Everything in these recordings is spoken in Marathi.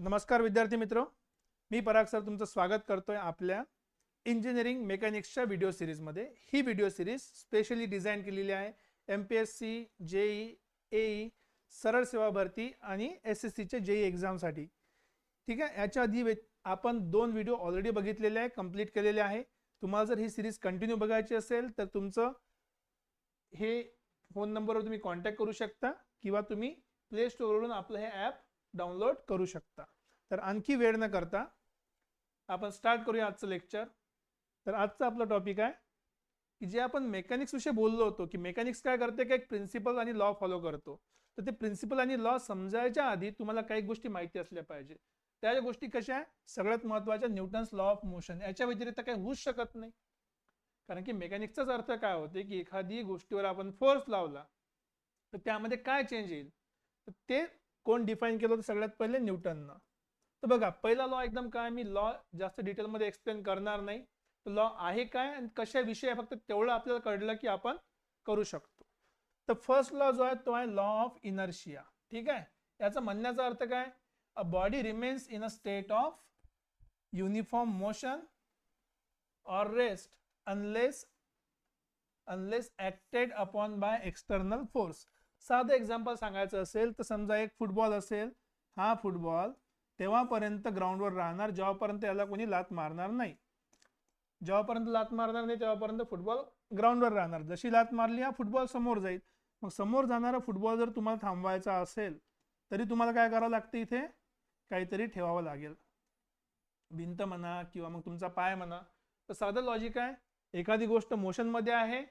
नमस्कार विद्यार्थी मित्र. मी पराग सर तुमचं स्वागत करतोय आपल्या इंजिनिअरिंग मेकॅनिक्सच्या व्हिडिओ सिरीजमध्ये ही व्हिडिओ सिरीज स्पेशली डिझाईन केलेली आहे. M P S C JE AE सरळ सेवा भरती आणि एस एस सीच्या जेई एक्झामसाठी ठीक आहे? याच्या आधी वे- आपण दोन व्हिडिओ ऑलरेडी बघितलेले आहे कंप्लीट केलेले आहे. तुम्हाला जर ही सिरीज कंटिन्यू बघायची असेल तर तुमचं हे फोन नंबरवर तुम्ही कॉन्टॅक्ट करू शकता किंवा तुम्ही प्ले स्टोअरवरून आपलं हे ॲप डाउनलोड करू शकता. तर आणखी वेळ न करता आपण स्टार्ट करूया आजचं लेक्चर तर आजचा आपला टॉपिक आहे की जे आपण मेकॅनिक्स विषयी बोललो होतो की मेकॅनिक्स काय करते की एक प्रिन्सिपल आणि लॉ फॉलो करतो. तर ते प्रिन्सिपल आणि लॉ समजायच्या आधी तुम्हाला काही गोष्टी माहिती असल्या पाहिजे. त्या गोष्टी कशा आहे? सगळ्यात महत्त्वाच्या न्यूटन्स लॉ ऑफ मोशन याच्या व्यतिरिक्त काही होऊच शकत नाही. कारण की मेकॅनिक्सचाच अर्थ काय होते की एखादी गोष्टीवर आपण फोर्स लावला तर त्यामध्ये काय चेंज येईल? तर ते कोण डिफाईन केलं होतं सगळ्यात पहिले न्यूटननं. तर बघा पहिला लॉ एकदम काय मी लॉ जास्त डिटेलमध्ये एक्सप्लेन करणार नाही. तर लॉ आहे काय आणि कशा विषय फक्त तेवढं आपल्याला कळलं की आपण करू शकतो. तर फर्स्ट लॉ जो आहे तो आहे लॉ ऑफ इनर्शिया ठीक आहे? याचा म्हणण्याचा अर्थ काय? A body remains in a state of uniform motion or rest unless unless acted upon by external force साधं एक्झाम्पल सांगायचं असेल तर समजा एक फुटबॉल असेल हा फुटबॉल तेव्हापर्यंत ग्राउंडवर राहणार जेव्हापर्यंत याला कोणी लात मारणार नाही. जेव्हापर्यंत लात मारणार नाही तेव्हापर्यंत फुटबॉल ग्राउंडवर राहणार. जशी लात मारली हा फुटबॉल समोर जाईल. मग समोर जाणारा फुटबॉल जर तुम्हाला थांबवायचा असेल तरी तुम्हाला काय करावं लागतं इथे? काहीतरी ठेवावं लागेल. भिंत म्हणा किंवा मग तुमचा पाय म्हणा. तर साधं लॉजिक आहे. एखादी गोष्ट मोशनमध्ये आहे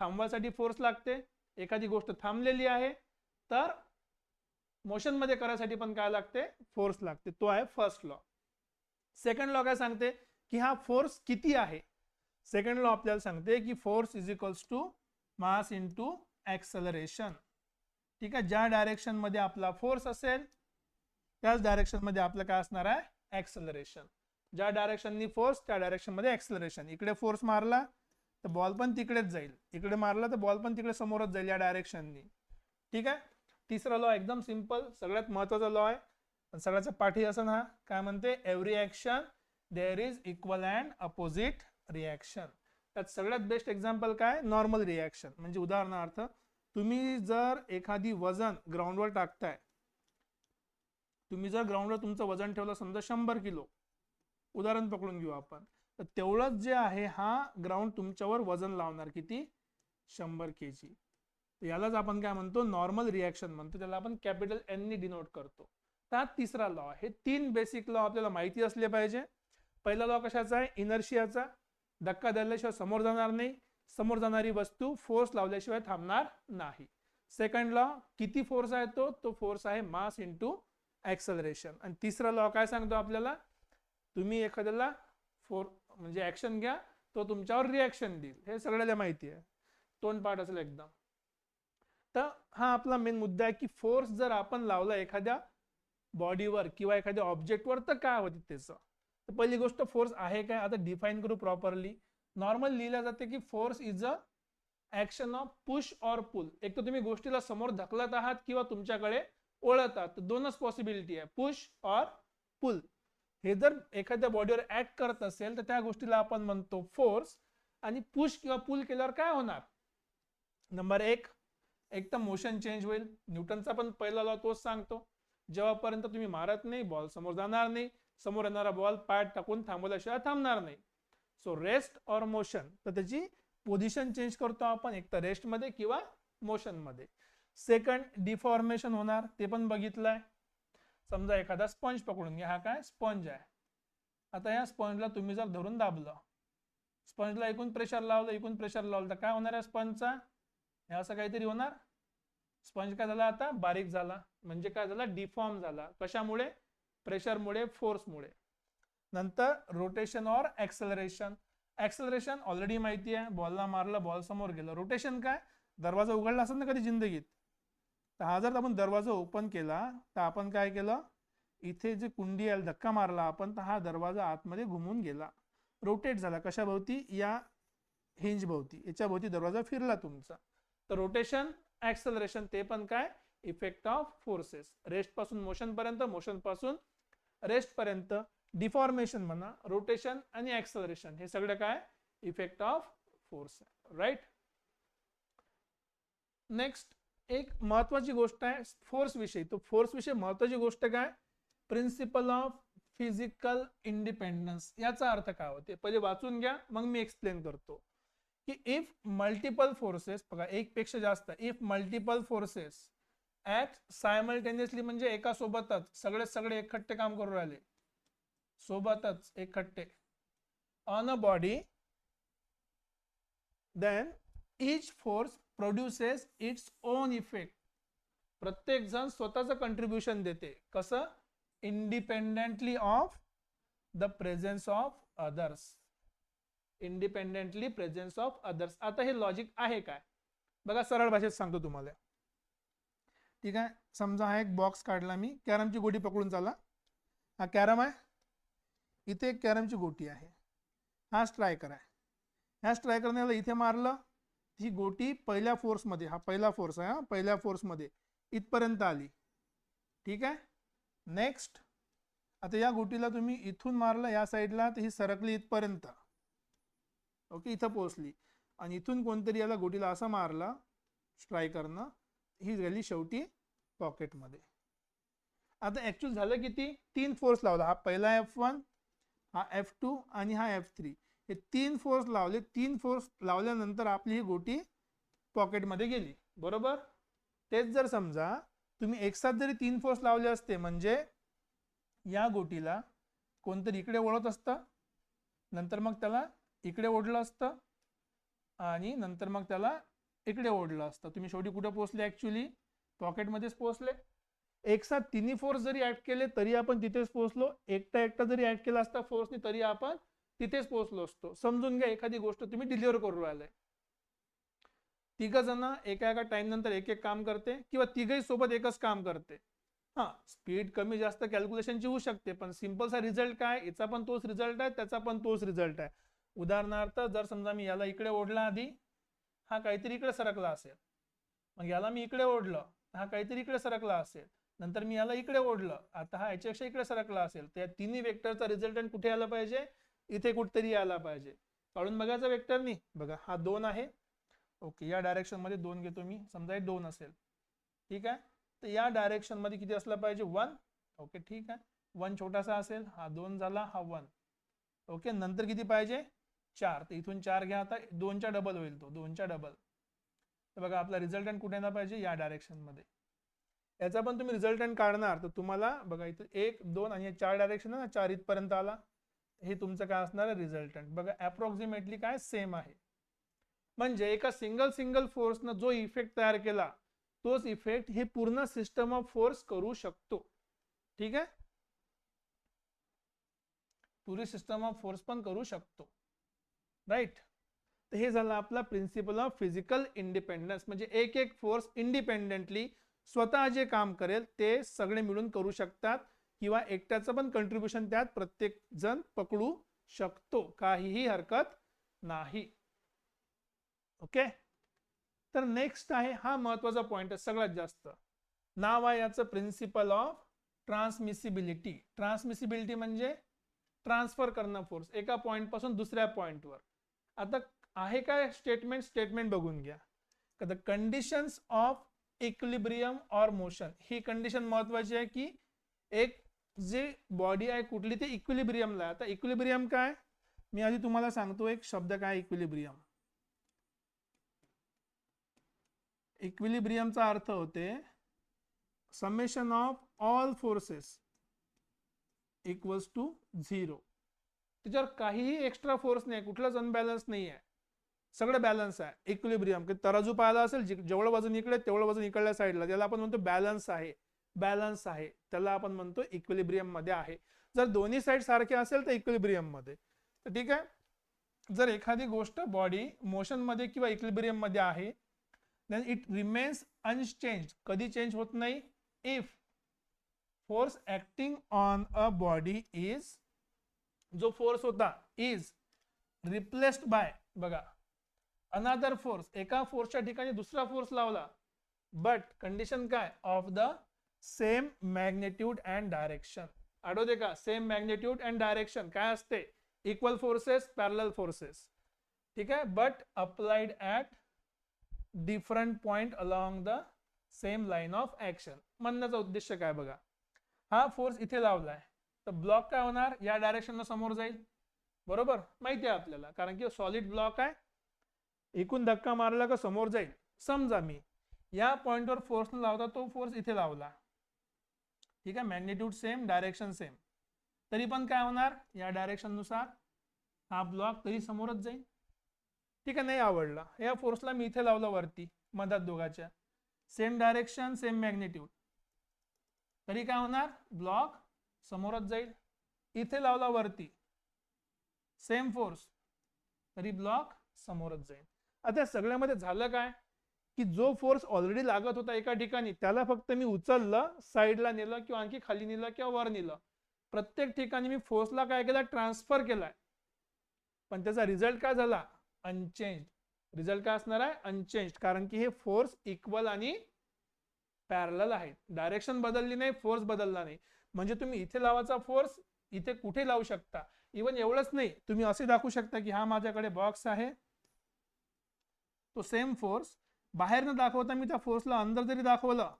थांबवायसाठी फोर्स लागते. एखादी गोष्ट थांबलेली आहे तर मोशनमध्ये करायसाठी पण काय लागते? फोर्स लागते. तो आहे फर्स्ट लॉ सेकंड लॉ काय सांगते? की हा फोर्स किती आहे? सेकंड लॉ आपल्याला सांगते की force is equals to mass into acceleration ठीक आहे? ज्या डायरेक्शनमध्ये आपला फोर्स असेल त्याच डायरेक्शनमध्ये आपलं काय असणार आहे? ॲक्सलरेशन ज्या डायरेक्शननी फोर्स त्या डायरेक्शनमध्ये ॲक्सलरेशन इकडे फोर्स मारला तर बॉल पण तिकडेच जाईल. इकडे मारला तर बॉल पण तिकडे समोरच जाईल या डायरेक्शननी ठीक आहे? तिसरा लॉ एकदम सिंपल सगळ्यात महत्त्वाचा लॉ आहे. पण सगळ्याचा पाठी असं हा. काय म्हणते? Every action there is equal and opposite reaction त्यात सगळ्यात बेस्ट एक्झाम्पल काय? नॉर्मल रिॲक्शन म्हणजे उदाहरणार्थ तुम्ही जर एखादी वजन ग्राउंडवर टाकताय. तुम्ही जर ग्राउंडवर तुमचं वजन ठेवलं समजा शंभर किलो. उदाहरण पकडून घेऊ आपण. तर तेवढंच जे आहे हा ग्राउंड तुमच्यावर वजन लावणार किती? शंभर के जी यालाच आपण काय म्हणतो? नॉर्मल रिॲक्शन म्हणतो. त्याला आपण कॅपिटल एननी डिनोट करतो. तर हा तिसरा लॉ हे तीन बेसिक लॉ आपल्याला माहिती असले पाहिजे. पहिला लॉ कशाचा आहे? इनर्शियाचा. धक्का दिल्याशिवाय समोर जाणार नाही. समोर जाणारी वस्तू फोर्स लावल्याशिवाय थांबणार नाही. सेकंड लॉ किती फोर्स आहे तो? तो फोर्स आहे मास इंटू ॲक्सलरेशन आणि तिसरा लॉ काय सांगतो आपल्याला? तुम्ही एखाद्याला फोर म्हणजे ॲक्शन घ्या तो तुमच्यावर रिॲक्शन देईल. हे सगळ्याला माहिती आहे. तोंड पाठ असेल एकदम. तर हा आपला मेन मुद्दा आहे की फोर्स जर आपण लावला एखाद्या बॉडीवर किंवा एखाद्या ऑब्जेक्टवर तर काय होते त्याचं? तर पहिली गोष्ट फोर्स आहे काय? आता डिफाईन करू प्रॉपरली नॉर्मल लिहिलं जाते की force is a action of push or pull एक तर तुम्ही गोष्टीला समोर ढकलत आहात किंवा तुमच्याकडे ओळत आहात. दोनच पॉसिबिलिटी आहे. पुश ऑर पुल हे जर एखाद्या बॉडीवर ऍक्ट करत असेल तर त्या गोष्टीला आपण म्हणतो फोर्स आणि पुश किंवा पुल केल्यावर काय होणार? नंबर एक एक तर मोशन चेंज होईल. न्यूटनचा पण पहिला लॉ तोच सांगतो. जेव्हापर्यंत तुम्ही मारत नाही बॉल समोर जाणार नाही. समोर येणारा बॉल पाय टाकून थांबवल्याशिवाय थांबणार नाही. सो रेस्ट ऑर मोशन तर त्याची पोझिशन चेंज करतो आपण. एक तर रेस्टमध्ये किंवा मोशनमध्ये सेकंड डिफॉर्मेशन होणार. ते पण बघितलंय. समजा एखादा स्पंज पकडून घ्या. हा काय? स्पंज आहे. आता या स्पंजला तुम्ही जर धरून दाबलं स्पंजला एकूण प्रेशर लावलं एकूण प्रेशर लावलं तर काय होणार आहे स्पंजचा? हे असं काहीतरी होणार? स्पंज काय झाला आता? बारीक झाला. म्हणजे काय झाला? डिफॉर्म झाला. कशामुळे? प्रेशरमुळे फोर्समुळे नंतर rotation or acceleration acceleration already माहिती आहे. बॉलला मारलं बॉल समोर गेलं. रोटेशन काय? दरवाजा उघडला असेल ना कधी जिंदगीत? तर हा जर आपण दरवाजा ओपन केला तर आपण काय केलं? इथे जे कुंडी आहे धक्का मारला आपण तर हा दरवाजा आतमध्ये घुमून गेला. रोटेट झाला. कशाभोवती या हिंज भोवती. याच्या भोवती दरवाजा फिरला तुमचा. तर रोटेशन ऍक्सलरेशन ते पण काय? इफेक्ट ऑफ फोर्सेस रेस्टपासून मोशन पर्यंत मोशनपासून रेस्ट पर्यंत. डिफॉर्मेशन म्हणा रोटेशन आणि ऍक्सलरेशन हे सगळं काय? Effect of force right next एक महत्वाची गोष्ट आहे फोर्स विषयी. तो फोर्स विषयी महत्वाची गोष्ट काय? प्रिन्सिपल ऑफ फिजिकल इंडिपेंडन्स याचा अर्थ काय होते? पहिले वाचून घ्या मग मी एक्सप्लेन करतो. की इफ मल्टिपल फोर्सेस बघा एक पेक्षा जास्त if multiple forces act simultaneously म्हणजे एका सोबतच सगळे सगळे एकखट्टे काम करू राहिले. सोबतच एकखट्टे. On a body then each force produces its own effect प्रत्येक जण स्वतःचं कंट्रीब्युशन देते. कसं? Independently of the presence of others independently presence of others आता हे लॉजिक आहे काय? बघा सरळ भाषेत सांगतो तुम्हाला. ठीक आहे? समजा हा एक बॉक्स काढला मी. कॅरमची गोटी पकडून चाला हा कॅरम आहे. इथे एक कॅरमची गोटी आहे. हा स्ट्रायकर आहे. ह्या स्ट्रायकरने इथे मारलं. ही गोटी पहिल्या फोर्समध्ये हा पहिला फोर्स आहे हा पहिल्या फोर्समध्ये इथपर्यंत आली. ठीक आहे? नेक्स्ट आता या गोटीला तुम्ही इथून मारलं या साईडला तर ही सरकली इथपर्यंत. ओके इथं पोहोचली. आणि इथून कोणतरी याला गोटीला असा मारला स्ट्रायकरनं ही गेली शेवटी पॉकेटमध्ये. आता ॲक्च्युअल झालं किती? तीन फोर्स लावला. हा पहिला एफ वन हा एफ टू आणि हा एफ थ्री हे तीन फोर्स लावले तीन फोर्स लावल्यानंतर आपली ही गोटी पॉकेटमध्ये गेली. बरोबर? तेच जर समजा तुम्ही एकसाथ जरी तीन फोर्स लावले असते म्हणजे या गोटीला कोणतरी इकडे ओढत असतं नंतर मग त्याला इकडे ओढलं असतं आणि नंतर मग त्याला इकडे ओढलं असतं. तुम्ही शेवटी कुठे पोहोचले ॲक्च्युली पॉकेटमध्येच पोहोचले. एकसाथ तिन्ही फोर्स जरी ऍड केले तरी आपण तिथेच पोहोचलो. एकटा एकटा जरी ऍड केला असता फोर्सनी तरी आपण तिथेच पोहोचलो असतो. समजून घ्या एखादी गोष्ट तुम्ही डिलिव्हर करू राहिलाय. तिघ जण एका एका टाइम नंतर एक एक काम करते किंवा तिघही सोबत एकच काम करते. हा स्पीड कमी जास्त कॅल्क्युलेशनची होऊ शकते पण सिम्पलचा रिझल्ट काय याचा पण तोच रिझल्ट आहे त्याचा पण तोच रिझल्ट आहे. उदाहरणार्थ जर समजा मी याला इकडे ओढला आधी हा काहीतरी इकडे सरकला असेल. मग याला मी इकडे ओढलं हा काहीतरी इकडे सरकला असेल. नंतर मी याला इकडे ओढलं आता हा याच्यापेक्षा इकडे सरकला असेल. तर या तिन्ही वेक्टरचा रिझल्टंट कुठे आला पाहिजे? इथे कुठतरी यायला पाहिजे. काढून वेक्टर वेक्टरनी बघा हा दोन आहे. ओके या डायरेक्शनमध्ये दोन घेतो मी. समजा हे दोन असेल. ठीक आहे? तर या डायरेक्शनमध्ये किती असलं पाहिजे? वन ओके ठीक आहे. वन छोटासा असेल. हा दोन झाला हा वन ओके नंतर किती पाहिजे? चार. तर इथून चार घ्या आता. दोनच्या डबल होईल तो. दोनच्या डबल तर बघा आपला रिझल्टंट कुठे येणार पाहिजे? या डायरेक्शनमध्ये. याचा पण तुम्ही रिझल्टंट काढणार. तर तुम्हाला बघा इथं एक दोन आणि चार डायरेक्शन आहे ना चार इथपर्यंत आला. हे तुमचं काय असणार आहे रिझल्टंट बघा अप्रॉक्सिमेटली काय? सेम आहे. म्हणजे एका सिंगल सिंगल फोर्सनं जो इफेक्ट तयार केला तोच इफेक्ट हे पूर्ण सिस्टम ऑफ फोर्स करू शकतो. ठीक आहे? पुरी सिस्टम ऑफ फोर्स पण करू शकतो. राईट तर हे झालं आपला प्रिन्सिपल ऑफ फिजिकल इंडिपेंडन्स म्हणजे एक एक फोर्स इंडिपेंडेंटली स्वतः जे काम करेल ते सगळे मिळून करू शकतात. किंवा एकट्याचं पण कंट्रीब्युशन त्यात प्रत्येक जण पकडू शकतो. काहीही हरकत नाही. ओके तर नेक्स्ट आहे हा महत्त्वाचा पॉइंट आहे सगळ्यात जास्त. नाव आहे याचं प्रिन्सिपल ऑफ ट्रान्समिसिबिलिटी ट्रान्समिसिबिलिटी म्हणजे ट्रान्सफर करणं फोर्स एका पॉइंटपासून दुसऱ्या पॉइंटवर आता आहे काय स्टेटमेंट स्टेटमेंट बघून घ्या. The conditions of equilibrium or motion he condition महत्वाची आहे की एक जे बॉडी आहे कुठली ते इक्विलिब्रियमला आता इक्विलिब्रियम काय? मी आधी तुम्हाला सांगतो एक शब्द काय इक्विलिब्रियम इक्विलिब्रियमचा अर्थ होते summation of all forces equals to zero त्याच्यावर काहीही एक्स्ट्रा फोर्स नाही कुठलाच अनबॅलन्स नाही आहे. सगळं बॅलन्स आहे. इक्विलिब्रियम की तराजू पाहिला असेल जेवढं वजन इकडे तेवढं वजन इकडल्या साईडला त्याला आपण म्हणतो बॅलन्स आहे. बॅलन्स आहे. त्याला आपण म्हणतो इक्विलिब्रियममध्ये आहे. जर दोन्ही साईड सारखे असेल तर इक्विलिब्रियममध्ये. तर ठीक आहे? जर एखादी गोष्ट बॉडी मोशनमध्ये किंवा इक्विलिब्रियममध्ये आहे देन इट रिमेन्स अनचेंज कधी चेंज होत नाही? If force acting on a body is जो फोर्स होता इज रिप्लेस्ड बाय बघा. अनादर फोर्स एका फोर्सच्या ठिकाणी दुसरा फोर्स लावला. बट कंडिशन काय? Of the same magnitude and direction. आठवते का? Same magnitude and direction. काय असते? Equal forces parallel forces. ठीक आहे? But applied at different point along the same line of action म्हणण्याचा उद्देश काय बघा? हा फोर्स इथे लावलाय. तर ब्लॉक काय होणार? या डायरेक्शनला समोर जाईल. बरोबर? माहिती आहे आपल्याला. कारण की सॉलिड ब्लॉक आहे. एकूण धक्का मारला का समोर जाईल. समजा मी या पॉइंटवर फोर्स लावता तो फोर्स इथे लावला. ठीक आहे? मॅग्नेट्यूड सेम डायरेक्शन सेम तरी पण काय होणार? या डायरेक्शननुसार हा ब्लॉक तरी समोरच जाईल. ठीक आहे? नाही आवडला. या फोर्सला मी इथे लावला वरती मधात दोघाच्या. सेम डायरेक्शन सेम मॅग्नेट्यूड तरी काय होणार? ब्लॉक समोरच जाईल. इथे लावला वरती. सेम फोर्स तरी ब्लॉक समोरच जाईल. आता सगळ्यामध्ये झालं काय? की जो फोर्स ऑलरेडी लागत होता एका ठिकाणी त्याला फक्त मी उचललं साईडला नेलं किंवा आणखी खाली नेलं किंवा वर नेलं. प्रत्येक ठिकाणी मी फोर्सला काय केलं? ट्रान्सफर केलाय. पण त्याचा रिझल्ट काय झाला? अनचेंज रिझल्ट काय असणार आहे? अनचेंज कारण की हे फोर्स इक्वल आणि पॅरल आहेत डायरेक्शन बदलली नाही फोर्स बदलला नाही. म्हणजे तुम्ही इथे लावायचा फोर्स इथे कुठे लावू शकता? इवन एवढंच नाही. तुम्ही असे दाखवू शकता की हा माझ्याकडे बॉक्स आहे. तो सेम फोर्स बाहेरनं दाखवता मी त्या फोर्सला अंदर जरी दाखवलं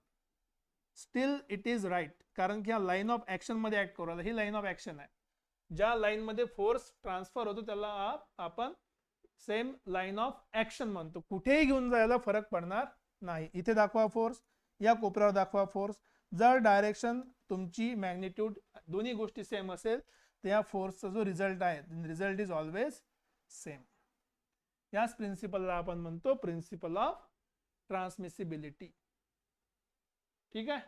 स्टील इट इज राईट कारण की हा लाईन ऑफ ऍक्शनमध्ये ऍक्ट करू ही लाईन ऑफ ऍक्शन आहे. ज्या लाईन मध्ये फोर्स ट्रान्सफर होतो त्याला आपण सेम लाईन ऑफ ऍक्शन म्हणतो. कुठेही घेऊन जायला फरक पडणार नाही. इथे दाखवा फोर्स या कोपऱ्यावर दाखवा फोर्स जर डायरेक्शन तुमची मॅग्निट्यूड दोन्ही गोष्टी सेम असेल तर या फोर्सचा जो रिझल्ट आहे रिझल्ट इज ऑलवेज सेम याच प्रिन्सिपलला आपण म्हणतो प्रिन्सिपल ऑफ ट्रान्समिसिबिलिटी ठीक आहे?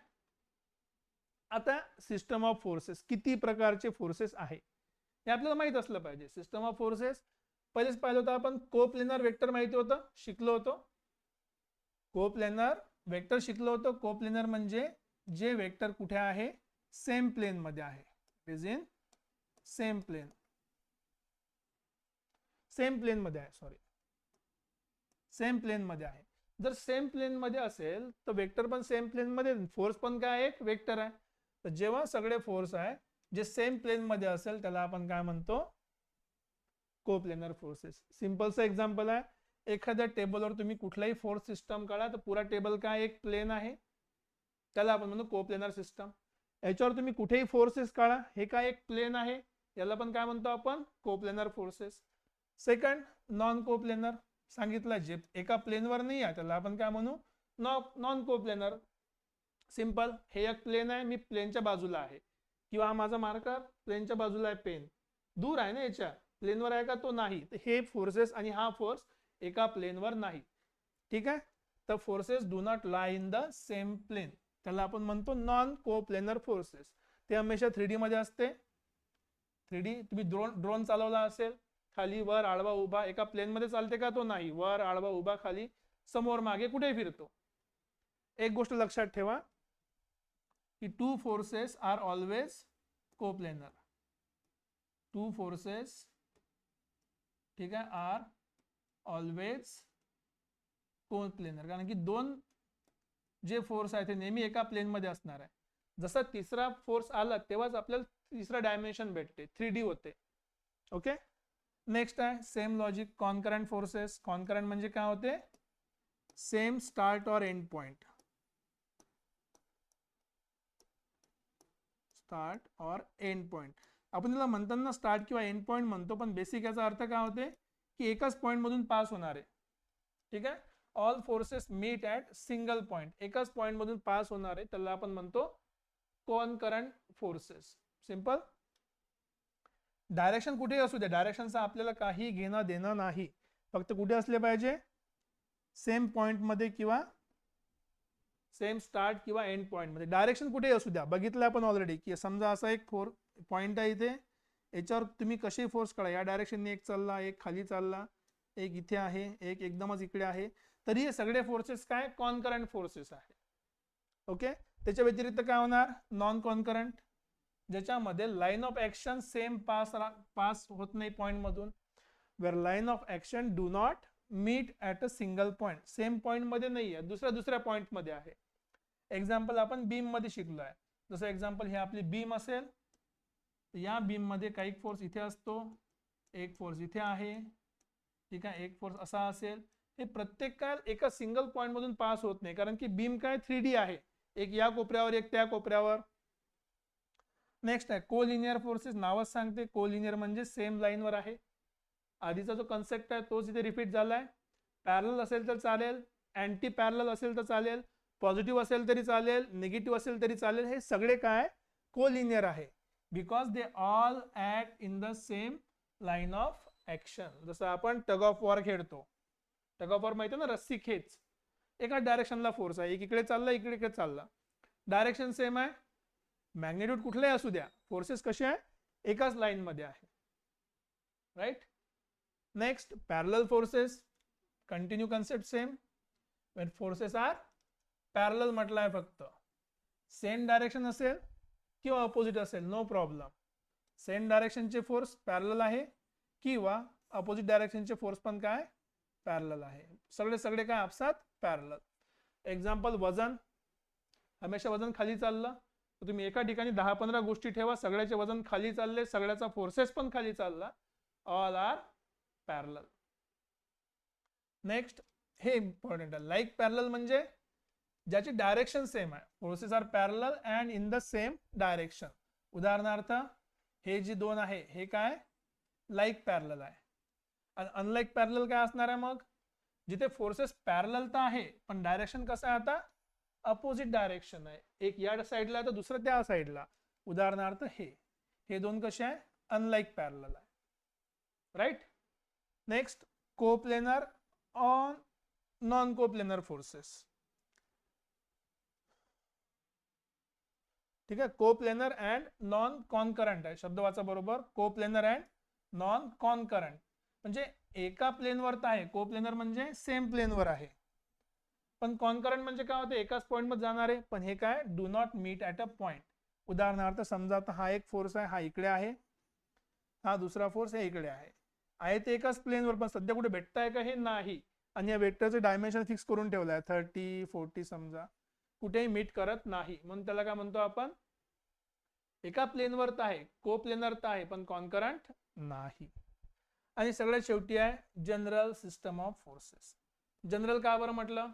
आता सिस्टम ऑफ फोर्सेस किती प्रकारचे फोर्सेस आहे? हे आपल्याला माहीत असलं पाहिजे. सिस्टम ऑफ फोर्सेस पहिलेच पाहिलं होतं आपण कोप्लेनर वेक्टर माहिती होतं शिकलो होतो. कोप्लेनर वेक्टर शिकलो होतो. कोप्लेनर म्हणजे जे वेक्टर कुठे आहे? सेम प्लेन मध्ये आहे. Is in same plane same plane मध्ये आहे सॉरी सेम प्लेन मध्ये आहे. जर सेम प्लेन मध्ये असेल तर वेक्टर पण सेम प्लेन मध्ये फोर्स पण काय एक वेक्टर आहे. तर जेव्हा सगळे फोर्स आहे जे सेम प्लेन मध्ये असेल त्याला आपण काय म्हणतो? Coplanar forces. सिम्पलचं एक्झाम्पल आहे एखाद्या टेबलवर तुम्ही कुठलाही फोर्स सिस्टम काढा तर पुरा टेबल काय? एक प्लेन आहे. त्याला आपण म्हणतो कोप्लेनर सिस्टम. याच्यावर तुम्ही कुठेही फोर्सेस काढा हे काय एक प्लेन आहे? याला पण काय म्हणतो आपण? Coplanar forces. Second non coplanar सांगितलं जे एका प्लेनवर नाही आहे. त्याला आपण काय म्हणू? नॉ नॉन को प्लेनर सिंपल हे एक प्लेन आहे. मी प्लेनच्या बाजूला आहे. किंवा हा माझा मार्कर प्लेनच्या बाजूला आहे पेन दूर आहे ना याच्या? प्लेनवर आहे का? तो नाही. तर हे फोर्सेस आणि हा फोर्स एका प्लेनवर नाही. ठीक आहे? तर forces do not lie in the same plane त्याला आपण म्हणतो नॉन को प्लेनर फोर्सेस ते हमेशा थ्री डी मध्ये असते. थ्री डी तुम्ही ड्रोन ड्रोन चालवला असेल खाली वर आडवा उभा एका प्लेन मध्ये चालते का तो नाही? वर आडवा उभा खाली समोर मागे कुठे फिरतो? एक गोष्ट लक्षात ठेवा की two forces are always coplanar two forces ठीक आहे आर ऑलवेज कोप्लेनर कारण की दोन जे फोर्स आहे ते नेहमी एका प्लेन मध्ये असणार आहे. जसा तिसरा फोर्स आला तेव्हाच आपल्याला तिसरा डायमेन्शन भेटते थ्री डी होते. ओके नेक्स्ट आहे same logic concurrent forces concurrent म्हणजे काय होते? सेम स्टार्ट और एंड पॉइंट स्टार्ट और एंड पॉइंट आपण त्याला म्हणताना स्टार्ट किंवा एंड पॉइंट म्हणतो पण बेसिक याचा अर्थ काय होते? की एकाच पॉइंट मधून पास होणार आहे. ठीक आहे? All forces meet at single point एकाच पॉइंट मधून पास होणार आहे त्याला आपण म्हणतो कॉन्करंट फोर्सेस सिंपल डायरेक्शन कुठेही असू द्या डायरेक्शनचा आपल्याला काही घेणं देणं नाही. फक्त कुठे असले पाहिजे? सेम पॉईंटमध्ये किंवा सेम स्टार्ट किंवा एंड पॉईंटमध्ये डायरेक्शन कुठेही असू द्या. बघितलं आपण ऑलरेडी की समजा असा एक फोर पॉईंट आहे इथे. याच्यावर तुम्ही कसे फोर्स करा या डायरेक्शनने एक चालला एक खाली चालला एक इथे आहे एक एकदमच इकडे आहे. तरी हे सगळे फोर्सेस काय? कॉन्करंट फोर्सेस आहे. ओके त्याच्या व्यतिरिक्त काय होणार? नॉन कॉन्करंट ज्याच्यामध्ये line of action same pass pass होत नाही पॉईंट मधून where line of action do not meet at a single point same पॉईंटमध्ये नाही आहे दुसऱ्या दुसऱ्या पॉईंटमध्ये आहे. एक्झाम्पल आपण बीममध्ये शिकलो आहे. जसं एक्झाम्पल हे आपली बीम असेल या या बीममध्ये काही फोर्स इथे असतो एक फोर्स इथे आहे ठीक आहे एक फोर्स असा असेल. हे प्रत्येक काय एका सिंगल पॉईंट मधून पास होत नाही कारण की बीम काय? थ्री डी आहे. एक या कोपऱ्यावर एक त्या कोपऱ्यावर. नेक्स्ट आहे कोलिनियर फोर्सेस नावच सांगते. कोलिनियर म्हणजे सेम लाईनवर आहे. आधीचा जो कन्सेप्ट आहे तोच इथे रिपीट झालाय. पॅरल असेल तर चालेल. अँटी पॅरल असेल तर चालेल. पॉझिटिव्ह असेल तरी चालेल. निगेटिव्ह असेल तरी चालेल. हे सगळे काय? कोलिनियर आहे. Because they all act in the same line of action जसं आपण टग ऑफ वॉर खेळतो. टग ऑफ वॉर माहिती ना? रस्सी खेच. एका डायरेक्शनला फोर्स आहे. एक इकडे चालला इकडे इकडे चालला. डायरेक्शन सेम आहे. मॅग्नेट्यूड कुठलाही असू द्या फोर्सेस कसे आहे? एकाच लाईन मध्ये आहे. Right next parallel forces continue concept same when forces are parallel म्हटलं आहे फक्त. सेम डायरेक्शन असेल किंवा अपोजिट असेल नो प्रॉब्लेम सेम डायरेक्शनचे फोर्स पॅरल आहे किंवा अपोजिट डायरेक्शनचे फोर्स पण काय? पॅरल आहे. सगळे सगळे काय आपसात? पॅरल एक्झाम्पल वजन. हमेशा वजन खाली चाललं. तर तुम्ही एका ठिकाणी दहा पंधरा गोष्टी ठेवा सगळ्याचे वजन खाली चालले सगळ्याचा फोर्सेस पण खाली चालला. ऑल आर पॅरल नेक्स्ट हे इम्पॉर्टंट आहे. लाईक पॅरल म्हणजे ज्याची डायरेक्शन सेम आहे. Forces are parallel and in the same direction उदाहरणार्थ हे जी दोन आहे हे काय? लाईक पॅरल आहे. आणि अनलाईक पॅरल काय असणार आहे मग? जिथे फोर्सेस पॅरल तर आहे पण डायरेक्शन कसं आहे आता? अपोजिट डायरेक्शन आहे. एक या साईडला तर दुसरं त्या साईडला. उदाहरणार्थ हे. हे दोन कसे आहे? अनलाईक पॅरल आहे. Right next coplanar on non coplanar forces ठीक आहे? कोप्लेनर अँड नॉन कॉनकरंट आहे. शब्द वाचा बरोबर. कोप्लेनर अँड नॉन कॉनकरंट म्हणजे एका प्लेनवर तर आहे. कोप्लेनर म्हणजे सेम प्लेनवर आहे. पण कॉन्करंट म्हणजे काय होते? एकाच पॉईंटमध्ये जाणार. आहे पण हे काय? Do not meet at a point उदाहरणार्थ समजा आता हा एक फोर्स आहे हा इकडे आहे. हा दुसरा फोर्स हे इकडे आहे. आहे ते एकाच प्लेनवर पण सध्या कुठे भेटताय का हे नाही. आणि या वेक्टरचं डायमेन्शन फिक्स करून ठेवलं आहे थर्टी फोर्टी समजा. कुठेही मीट करत नाही. म्हणून त्याला काय म्हणतो आपण? एका प्लेनवर तर आहे. को प्लेनर तर आहे पण कॉन्करंट नाही. आणि सगळ्यात शेवटी आहे general system of forces general का बरं म्हटलं?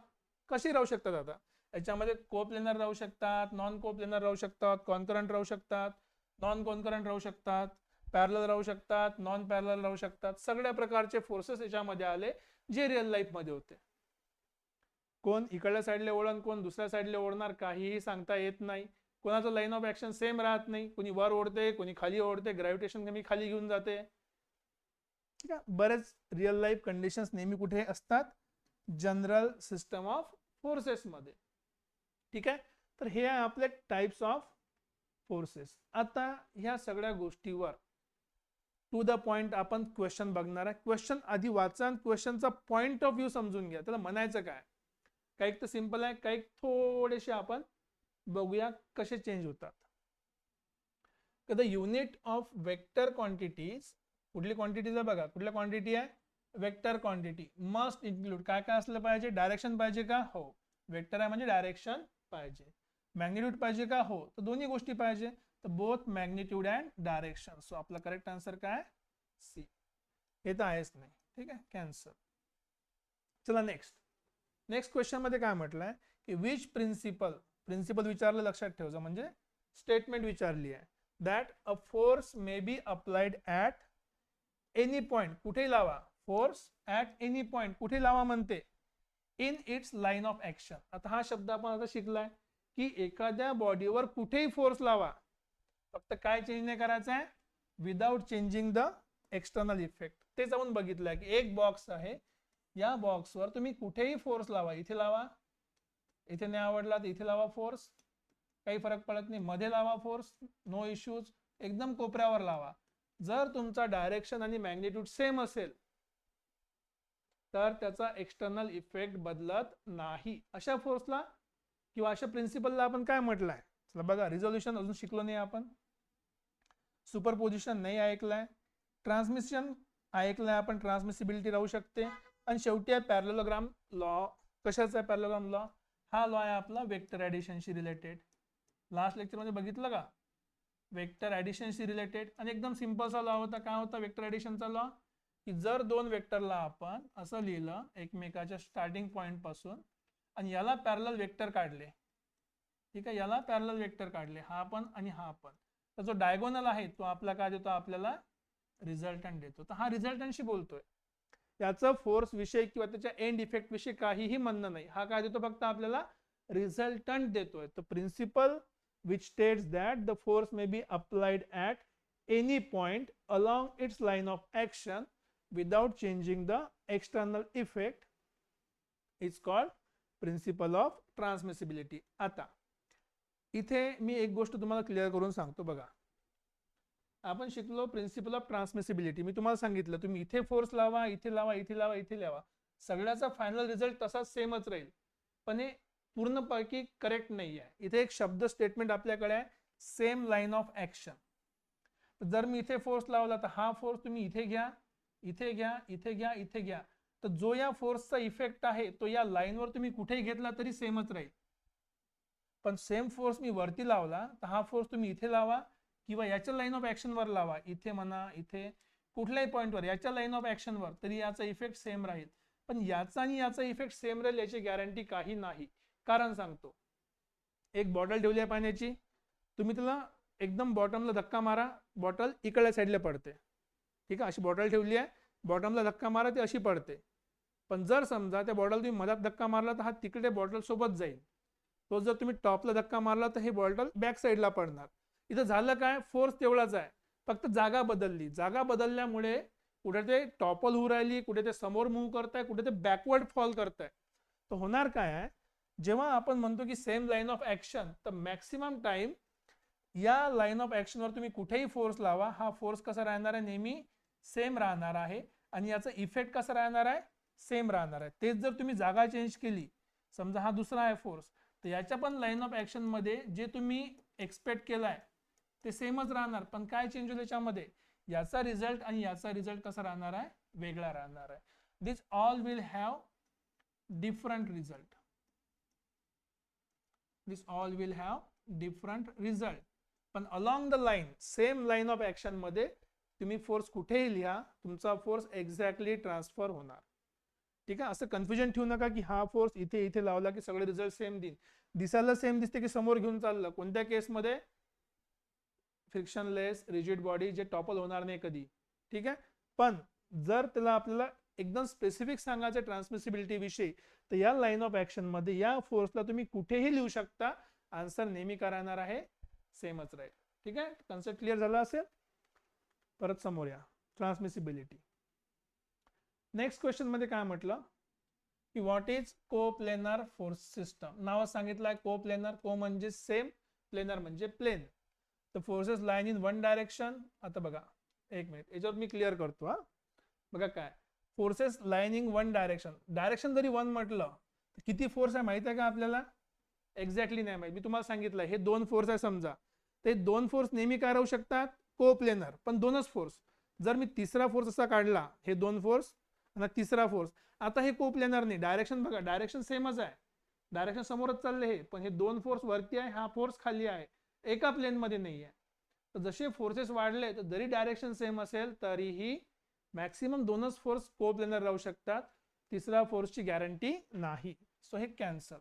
कशी राहू शकतात आता? याच्यामध्ये को प्लेनर राहू शकतात नॉन को प्लेनर राहू शकतात कॉन्करंट राहू शकतात नॉन कॉन्करंट राहू शकतात पॅरल राहू शकतात नॉन पॅरल राहू शकतात. सगळ्या प्रकारचे फोर्सेस याच्यामध्ये आले जे रिअल लाईफमध्ये होते. कोण इकडल्या साईडला ओढण कोण दुसऱ्या साईडला ओढणार काहीही सांगता येत नाही. कोणाचं लाईन ऑफ ऍक्शन सेम राहत नाही. कोणी वर ओढते कोणी खाली ओढते ग्रॅव्हिटेशन कमी खाली घेऊन जाते. ठीक आहे? बरेच रिअल लाईफ कंडिशन्स नेहमी कुठे असतात? जनरल सिस्टम ऑफ फोर्सेस मध्ये. ठीक आहे? तर हे आहे आपले टाइप्स ऑफ फोर्सेस आता ह्या सगळ्या गोष्टीवर टू द पॉइंट आपण क्वेश्चन बघणार आहे. क्वेश्चन आधी वाचा क्वेश्चनचा पॉइंट ऑफ व्ह्यू समजून घ्या. त्याला म्हणायचं काय? काही तर सिंपल आहे काही थोडेसे आपण बघूया कसे चेंज होतात. The unit of vector quantities कुठली क्वांटिटीज आहे बघा? कुठल्या क्वांटिटी आहे? Vector quantity must include. काय काय डायरेक्शन पाहिजे का? हो. वेक्टर म्हणजे डायरेक्शन पाहिजे. मॅग्निट्यूड पाहिजे का? हो. तर दोन्ही गोष्टी पाहिजे. तर both magnitude and direction so आपला करेक्ट आन्सर काय? सी हे तर आहेच नाही. ठीक आहे? कॅन्सर चला नेक्स्ट नेक्स्ट क्वेश्चन मध्ये काय म्हटलंय? की विच प्रिन्सिपल प्रिन्सिपल विचारलं लक्षात ठेवायचं म्हणजे स्टेटमेंट विचारली आहे. That a force may be applied at any point कुठेही लावा. फोर्स ऍट एनी पॉइंट कुठे लावा म्हणते? In its line of action आता हा शब्द आपण आता शिकलाय की एखाद्या बॉडीवर कुठेही फोर्स लावा. फक्त काय चेंज नाही करायचं आहे? Without changing the external effect तेच आपण बघितलंय की एक बॉक्स आहे. या बॉक्सवर तुम्ही कुठेही फोर्स लावा. इथे लावा. इथे नाही आवडला तर इथे लावा फोर्स काही फरक पडत नाही. मध्ये लावा फोर्स नो इश्यूज एकदम कोपऱ्यावर लावा. जर तुमचा डायरेक्शन आणि मॅग्नेट्यूड सेम असेल तर त्याचा एक्सटर्नल इफेक्ट बदलत नाही. अशा फोर्सला किंवा अशा प्रिन्सिपलला आपण काय म्हटलंय? चला बघा रिझोल्युशन अजून शिकलो नाही आपण. सुपर पोझिशन नाही ऐकलंय. ट्रान्समिशन ऐकलंय आपण ट्रान्समिसिबिलिटी राहू शकते. आणि शेवटी आहे पॅरलोग्राम लॉ कशाचा आहे पॅरलोग्राम लॉ हा लॉ आहे आपला वेक्टर ॲडिशनशी रिलेटेड लास्ट लेक्चरमध्ये बघितलं का? वेक्टर ॲडिशनशी रिलेटेड आणि एकदम सिम्पलचा लॉ होता. काय होता? वेक्टर ॲडिशनचा लॉ की जर दोन वेक्टरला आपण असं लिहिलं एकमेकाच्या स्टार्टिंग पॉईंटपासून आणि याला पॅरल वेक्टर काढले. ठीक आहे? याला पॅरल वेक्टर काढले. हा पण आणि हा पण. तर जो डायगोनल आहे तो आपला काय देतो? आपल्याला रिझल्टंट देतो. तर हा रिझल्टंटशी बोलतोय. याचं फोर्स विषय किंवा त्याच्या एंड इफेक्ट विषयी काहीही म्हणणं नाही. हा काय देतो? फक्त आपल्याला रिझल्टंट देतोय. तर principle which states that the force may be applied at any point along its line of action without changing the external effect is called principle of transmissibility. आता इथे मी एक गोष्ट तुम्हाला क्लिअर करून सांगतो बघा. आपण शिकलो प्रिन्सिपल ऑफ ट्रान्समिसिबिलिटी मी तुम्हाला सांगितलं तुम्ही इथे फोर्स लावा इथे लावा इथे लावा इथे लावा. सगळ्याचा फायनल रिझल्ट तसाच सेमच राहील. पण हे पूर्णपैकी करेक्ट नाही आहे इथे एक शब्द स्टेटमेंट आपल्याकडे आहे सेम लाईन ऑफ ऍक्शन जर मी इथे फोर्स लावला तर हा फोर्स तुम्ही इथे घ्या. इथे घ्या इथे घ्या इथे घ्या. तर जो या फोर्सचा इफेक्ट आहे तो या लाईनवर तुम्ही कुठेही घेतला तरी सेमच राहील. पण सेम फोर्स मी वरती लावला तर हा फोर्स तुम्ही इथे लावा किंवा याच्या लाईन ऑफ ऍक्शनवर लावा. इथे म्हणा इथे. कुठल्याही पॉईंटवर याच्या लाईन ऑफ ऍक्शनवर तरी याचा इफेक्ट सेम राहील. पण याचा आणि याचा इफेक्ट सेम राहील याची गॅरंटी काही नाही. कारण सांगतो एक बॉटल ठेवली आहे पाण्याची. तुम्ही त्याला एकदम बॉटमला धक्का मारा बॉटल इकडल्या साईडला पडते. ठीक आहे? अशी बॉटल ठेवली आहे. बॉटमला धक्का मारा ती अशी पडते. पण जर समजा त्या बॉटल तुम्ही मधात धक्का मारला तर हा तिकडे बॉटल सोबत जाईल. तो जर तुम्ही टॉपला धक्का मारला तर हे बॉटल बॅक साईडला पडणार. इथं झालं काय? फोर्स तेवढाच आहे. फक्त जागा बदलली. जागा बदलल्यामुळे कुठे ते टॉपल होऊ राहिली कुठे ते समोर मूव्ह करताय कुठे ते बॅकवर्ड फॉल करताय. तर होणार काय आहे? जेव्हा आपण म्हणतो की सेम लाईन ऑफ ऍक्शन तर मॅक्सिमम टाइम या लाईन ऑफ ऍक्शनवर तुम्ही कुठेही फोर्स लावा. हा फोर्स कसा राहणार आहे नेहमी? सेम राहणार आहे. आणि याचा इफेक्ट कसा राहणार आहे? सेम राहणार आहे. तेच जर तुम्ही जागा चेंज केली समजा हा दुसरा आहे फोर्स तर याच्या पण लाईन ऑफ ऍक्शनमध्ये जे तुम्ही एक्सपेक्ट केलाय ते सेमच राहणार. पण काय चेंज होईल याच्यामध्ये? याचा रिझल्ट आणि याचा रिझल्ट कसा राहणार आहे? वेगळा राहणार आहे. This all will have different result this all will have different result पण along the line same line of ऍक्शनमध्ये तुम्ही फोर्स कुठेही लिहा तुमचा फोर्स एक्झॅक्टली ट्रान्सफर होणार. ठीक आहे? असं कन्फ्युजन ठेवू नका की हा फोर्स इथे इथे लावला की सगळे रिझल्ट सेम देईन. दिसायला सेम दिसते की समोर घेऊन चाललं. कोणत्या केसमध्ये फ्रिक्शनलेस रिजिड बॉडी जे टॉपल होणार नाही कधी. ठीक आहे? पण जर त्याला आपल्याला एकदम स्पेसिफिक सांगायचं ट्रान्समिसिबिलिटी विषयी तर या लाईन ऑफ ऍक्शनमध्ये या फोर्सला तुम्ही कुठेही लिहू शकता. आन्सर नेहमी काय राहणार आहे सेमच राहील. ठीक आहे? कन्सेप्ट क्लिअर झाला असेल? परत समोर या. ट्रान्समिसिबिलिटी नेक्स्ट क्वेश्चनमध्ये काय म्हटलं? की what is coplanar force system नाव सांगितलं आहे को प्लेनर को म्हणजे सेम प्लेनर म्हणजे plane the forces line in one direction आता बघा एक मिनिट याच्यावर मी क्लिअर करतो हा. बघा काय? Forces lining one direction direction जरी वन म्हटलं तर किती फोर्स आहे माहिती आहे का आपल्याला? एक्झॅक्टली नाही माहिती. मी तुम्हाला सांगितलं हे दोन फोर्स आहे समजा. ते दोन फोर्स नेहमी काय राहू शकतात? कोप्लेनर पण दोनच फोर्स जर मी तिसरा फोर्स असा काढला हे दोन फोर्स आणि तिसरा फोर्स आता हे कोप्लेनर नाही. डायरेक्शन बघा डायरेक्शन सेमच आहे. डायरेक्शन समोरच चालले हे पण हे दोन फोर्स वरती आहे हा फोर्स खाली आहे. एका प्लेन मध्ये नाही आहे. तर जसे फोर्सेस वाढले तर जरी डायरेक्शन सेम असेल तरीही मॅक्सिमम दोनच फोर्स कोप्लेनर राहू शकतात. तिसरा फोर्सची गॅरंटी नाही. सो हे cancel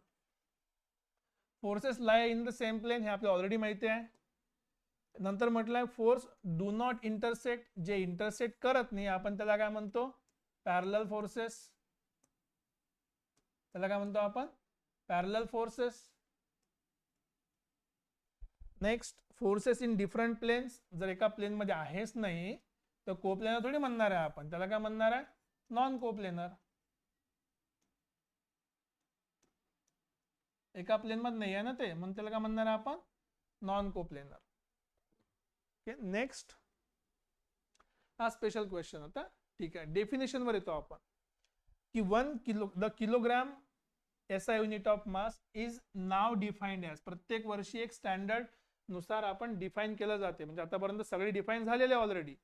forces lie in the same plane हे आपल्याला ऑलरेडी माहिती आहे. नंतर म्हटलंय फोर्स डू नॉट इंटरसेक्ट जे इंटरसेक्ट करत नाही आपण त्याला काय म्हणतो? पॅरल फोर्सेस त्याला काय म्हणतो आपण? Parallel forces next forces in different planes जर एका प्लेन मध्ये आहेच नाही तर कोप्लेनर थोडी म्हणणार आहे आपण. त्याला काय म्हणणार आहे? नॉन कोप्लेनर एका प्लेन मध्ये नाही आहे ना ते? मग त्याला काय म्हणणार आहे आपण? नॉन कोप्लेनर ओके नेक्स्ट हा स्पेशल क्वेश्चन होता. ठीक आहे. डेफिनेशनवर येतो आपण. की one kilo the kilogram S I unit of mass is now defined as प्रत्येक वर्षी एक स्टँडर्डनुसार आपण डिफाईन केलं जाते. म्हणजे आतापर्यंत सगळे डिफाईन झालेले ऑलरेडी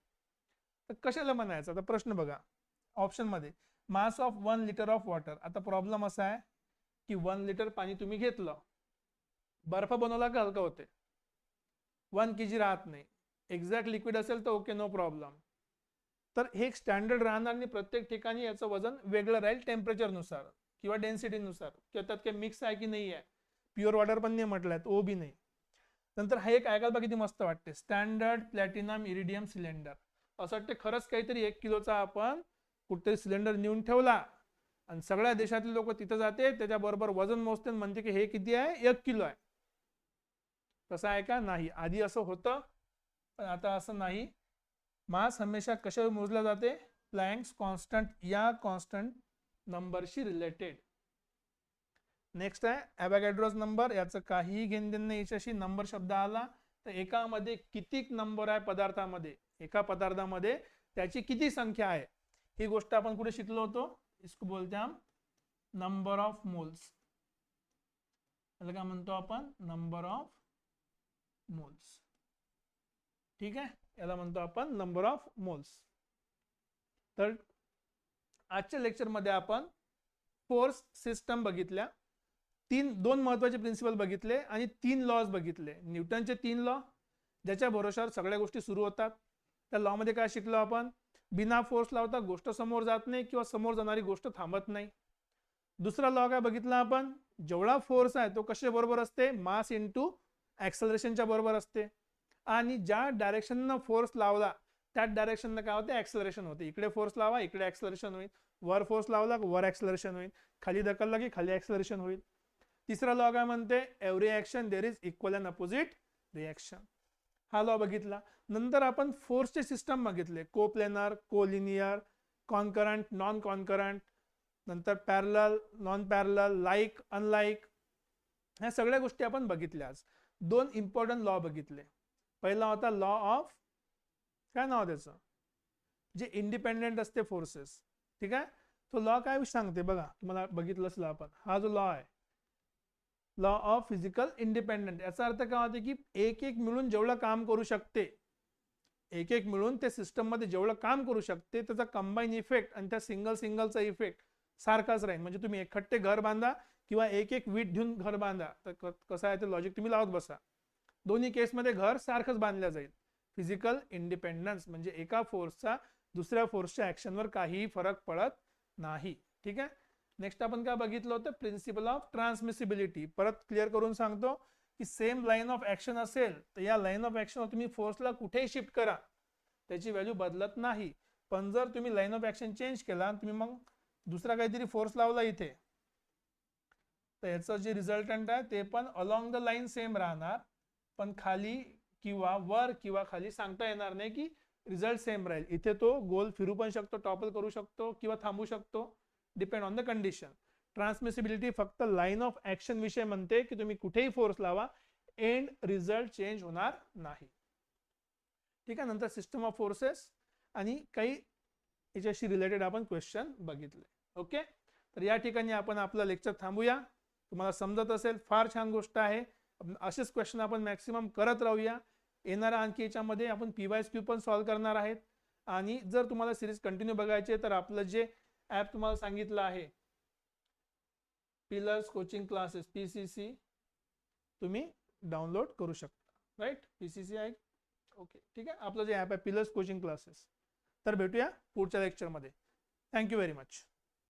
तर कशाला म्हणायचं? आता प्रश्न बघा. ऑप्शनमध्ये mass of one litre of water आता प्रॉब्लेम असा आहे की वन लिटर पाणी तुम्ही घेतलं. बर्फ बनवला का हलका होते वन के जी राहत नाही. एक्झॅक्ट लिक्विड असेल तर ओके नो प्रॉब्लेम. तर हे एक स्टँडर्ड राहणार आणि प्रत्येक ठिकाणी याचं वजन वेगळं राहील टेम्परेचरनुसार किंवा डेन्सिटीनुसार. किंवा त्यात काही मिक्स आहे की नाही आहे? प्युअर वॉटर पण नाही म्हटलं ओ बी नाही. नंतर हा एक ऐकायला बघा किती मस्त वाटते स्टँडर्ड प्लॅटिनम इरिडियम सिलेंडर. असं वाटते खरंच काहीतरी एक किलोचा आपण कुठेतरी सिलेंडर नेऊन ठेवला आणि सगळ्या देशातले लोक तिथं जाते त्याच्याबरोबर वजन मोजते म्हणते की हे किती आहे? एक किलो आहे. तसं आहे का? नाही. आधी असं होतं पण आता असं नाही. मास हमेशा कशावर मोजला जाते? प्लँक्स कॉन्स्टंट या कॉन्स्टंट नंबरशी रिलेटेड नेक्स्ट आहे ॲबॅगॅड्रोज नंबर याचं काहीही घेणं देणं नाही. याच्याशी नंबर शब्द आला तर एकामध्ये किती नंबर आहे पदार्थामध्ये? एका पदार्थामध्ये त्याची किती संख्या आहे? ही गोष्ट आपण कुठे शिकलो होतो? इसको बोलते हम नंबर ऑफ मोल्स त्याला काय म्हणतो आपण? नंबर ऑफ मोल्स ठीक आहे? याला म्हणतो आपण नंबर ऑफ मोल्स तर आजच्या लेक्चरमध्ये आपण फोर्स सिस्टम बघितल्या. तीन दोन महत्त्वाचे प्रिन्सिपल बघितले आणि तीन लॉज बघितले. न्यूटनचे तीन लॉ ज्याच्या भरोशावर सगळ्या गोष्टी सुरू होतात. त्या लॉमध्ये काय शिकलो आपण? बिना फोर्स लावता गोष्ट समोर जात नाही किंवा समोर जाणारी गोष्ट थांबत नाही. दुसरा लॉ काय बघितला आपण? जेवढा फोर्स आहे तो कशा बरोबर असते? मास इंटू ॲक्सलरेशनच्या बरोबर असते. आणि ज्या डायरेक्शननं फोर्स लावला त्याच डायरेक्शननं काय होते? ॲक्सलरेशन होते. इकडे फोर्स लावा इकडे ॲक्सलरेशन होईल. वर फोर्स लावला वर ॲक्सलरेशन होईल. खाली धकलला की खाली ॲक्सलरेशन होईल. तिसरा लॉ काय म्हणते? Every action there is equal and opposite reaction हा लॉ बघितला. नंतर आपण फोर्सचे सिस्टम बघितले. Coplanar collinear concurrent non concurrent नंतर parallel non parallel like unlike ह्या सगळ्या गोष्टी आपण बघितल्या आज दोन इम्पॉर्टंट लॉ बघितले. पहिला होता लॉ ऑफ काय नाव त्याचं जे इंडिपेंडेंट असते फोर्सेस ठीक आहे? तो लॉ काय सांगते बघा तुम्हाला बघितलं असलं आपण. हा जो लॉ आहे लॉ ऑफ फिजिकल इंडिपेंडंट याचा अर्थ काय होते की एक एक मिळून जेवढं काम करू शकते एक एक मिळून ते सिस्टममध्ये जेवढं काम करू शकते त्याचा कंबाईन इफेक्ट आणि त्या सिंगल सिंगलचा इफेक्ट सारखाच राहील. म्हणजे तुम्ही एकखट्टे घर बांधा किंवा एक एक वीट घेऊन घर बांधा. तर कसं आहे ते लॉजिक तुम्ही लावत बसा. दोन्ही केसमध्ये घर सारखंच बांधलं जाईल. फिजिकल इंडिपेंडन्स म्हणजे एका फोर्सचा दुसऱ्या फोर्सच्या ऍक्शनवर काहीही फरक पडत नाही. ठीक आहे? नेक्स्ट आपण काय बघितलं होतं? प्रिन्सिपल ऑफ ट्रान्समिसिबिलिटी परत क्लिअर करून सांगतो की सेम लाईन ऑफ ऍक्शन असेल तर या लाईन ऑफ ऍक्शन तुम्ही फोर्सला कुठेही शिफ्ट करा. त्याची व्हॅल्यू बदलत नाही. पण जर तुम्ही लाईन ऑफ ऍक्शन चेंज केला तुम्ही मग दुसरा काहीतरी फोर्स लावला इथे. तर याचं जे रिझल्टंट आहे ते पण अलॉंग द लाईन सेम राहणार. पण खाली किंवा वर किंवा खाली सांगता येणार नाही की रिझल्ट सेम राहील. इथे तो गोल फिरू पण शकतो टॉपल करू शकतो किंवा थांबू शकतो. Depend on the condition transmissibility फक्त लाईन ऑफ ऍक्शन विषय म्हणते की तुम्ही कुठेही फोर्स लावा एंड रिझल्ट चेंज होणार नाही. ठीक आहे नंतर सिस्टम ऑफ फोर्सेस आणि काही याच्याशी रिलेटेड आपण क्वेश्चन बघितले. ओके तर या ठिकाणी आपण आपलं लेक्चर थांबूया. तुम्हाला समजत असेल फार छान गोष्ट आहे. असेच क्वेश्चन आपण मॅक्सिमम करत राहूया. येणाऱ्या आणखी याच्यामध्ये आपण पी वाय क्यू पण सॉल्व्ह करणार आहेत. आणि जर तुम्हाला सिरीज कंटिन्यू बघायचे तर आपलं जे ॲप तुम्हाला सांगितलं आहे Pillars coaching classes P C C तुम्ही डाउनलोड करू शकता. राईट पी सी सी आहे. ओके ठीक आहे? आपलं जे ॲप आहे पिलर्स कोचिंग क्लासेस तर भेटूया पुढच्या लेक्चरमध्ये थँक्यू व्हेरी मच